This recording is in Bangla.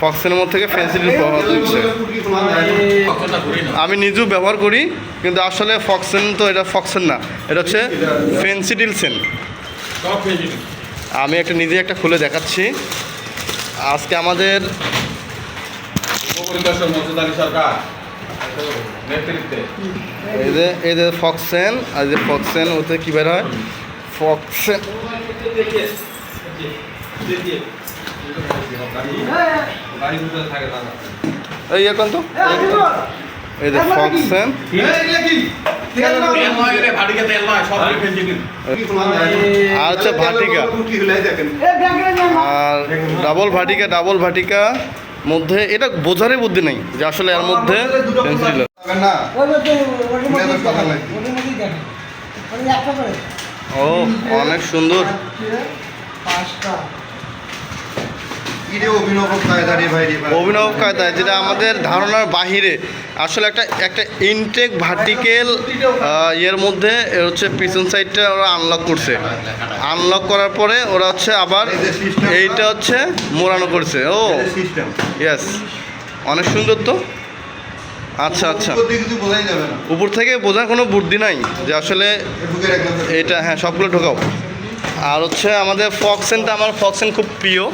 ফক্সের মধ্যে থেকে ফেন্সিডিল প্রভাব দিচ্ছে আমি নিজেও ব্যবহার করি, কিন্তু আসলে ফক্সেন তো এটা ফক্সেন না। এটা হচ্ছে ফেন্সিডিল সেন আমি একটা নিজে একটা খুলে দেখাচ্ছি। আজকে আমাদের এই যে ফক্সেন আর যে ফক্সেন ওতে কী বের হয়? ফক্সেন এই এখন তো? এই যে ফক্সেন রে ভাটিকে আর হচ্ছে ভাটিকা। আর ডাবল ভাটিকা ডাবল ভাটিকা মধ্যে এটা বোঝারই বুদ্ধি নেই যে আসলে এর মধ্যে পেন্সিল ও অনেক সুন্দর। অভিনব কায়দায় যেটা আমাদের ধারণার বাহিরে। আসলে একটা একটা ইনটেক ভার্টিক্যাল ইয়ের মধ্যে হচ্ছে পিছন সাইডটা ওরা আনলক করছে। আনলক করার পরে ওরা হচ্ছে আবার এইটা হচ্ছে মোড়ানো করছে। ও ইয়েস অনেক সুন্দর তো? আচ্ছা আচ্ছা। উপর থেকে বোঝার কোনো বুদ্ধি নাই যে আসলে এটা হ্যাঁ সবগুলো ঢোকাও। আর হচ্ছে আমাদের ফক্সেনটা আমার ফক্সেন খুব প্রিয়।